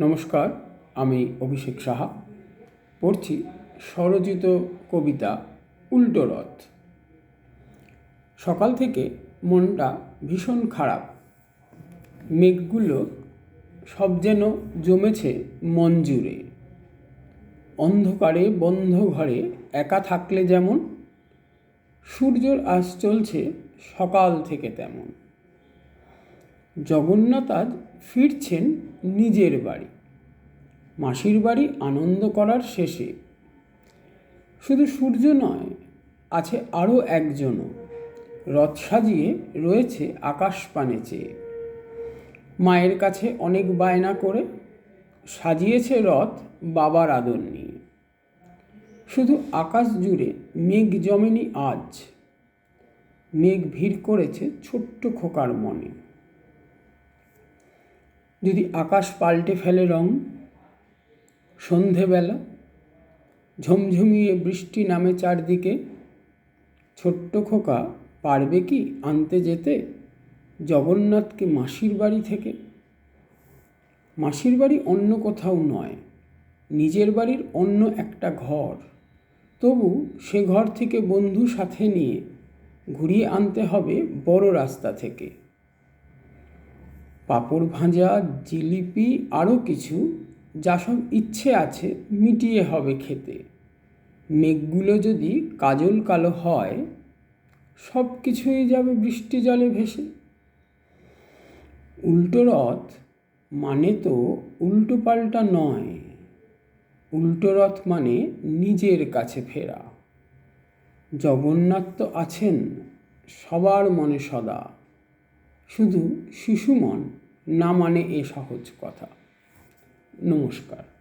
নমস্কার, আমি অভিষেক সাহা। পড়ছি স্বরচিত কবিতা উল্টো রথ। সকাল থেকে মনটা ভীষণ খারাপ। মেঘগুলো সব যেন জমেছে মন জুড়ে অন্ধকারে বন্ধ ঘরে একা থাকলে যেমন, সূর্যর আজ চলছে সকাল থেকে তেমন। জগন্নাথ আজ ফিরছেন নিজের বাড়ি। মাসির বাড়ি আনন্দ করার শেষে। শুধু সূর্য নয়, আছে আরও একজনও। রথ সাজিয়ে রয়েছে আকাশ পানে চেয়ে। মায়ের কাছে অনেক বায়না করে সাজিয়েছে রথ বাবার আদর নিয়ে। শুধু আকাশ জুড়ে মেঘ জমেনি আজ। মেঘ ভিড় করেছে ছোট্ট খোকার মনে। যদি আকাশ পাল্টে ফেলে রং, সন্ধেবেলা ঝমঝমিয়ে বৃষ্টি নামে চারদিকে, ছোট্ট খোকা পারবে কি আনতে যেতে জগন্নাথকে মাসির বাড়ি থেকে? মাসির বাড়ি অন্য কোথাও নয়, নিজের বাড়ির অন্য একটা ঘর। তবু সে ঘর থেকে বন্ধু সাথে নিয়ে ঘুরিয়ে আনতে হবে বড় রাস্তা থেকে। পাঁপড় ভাজা, জিলিপি আরও কিছু যা সব ইচ্ছে আছে মিটিয়ে হবে খেতে। মেঘগুলো যদি কাজল কালো হয়, সব কিছুই যাবে বৃষ্টি জলে ভেসে। উল্টো রথ মানে তো উল্টো পাল্টা নয়। উল্টো রথ মানে নিজের কাছে ফেরা। জগন্নাথ তো আছেন সবার মনে সদা। শুধু শিশু মন না মানে এ সহজ কথা। নমস্কার।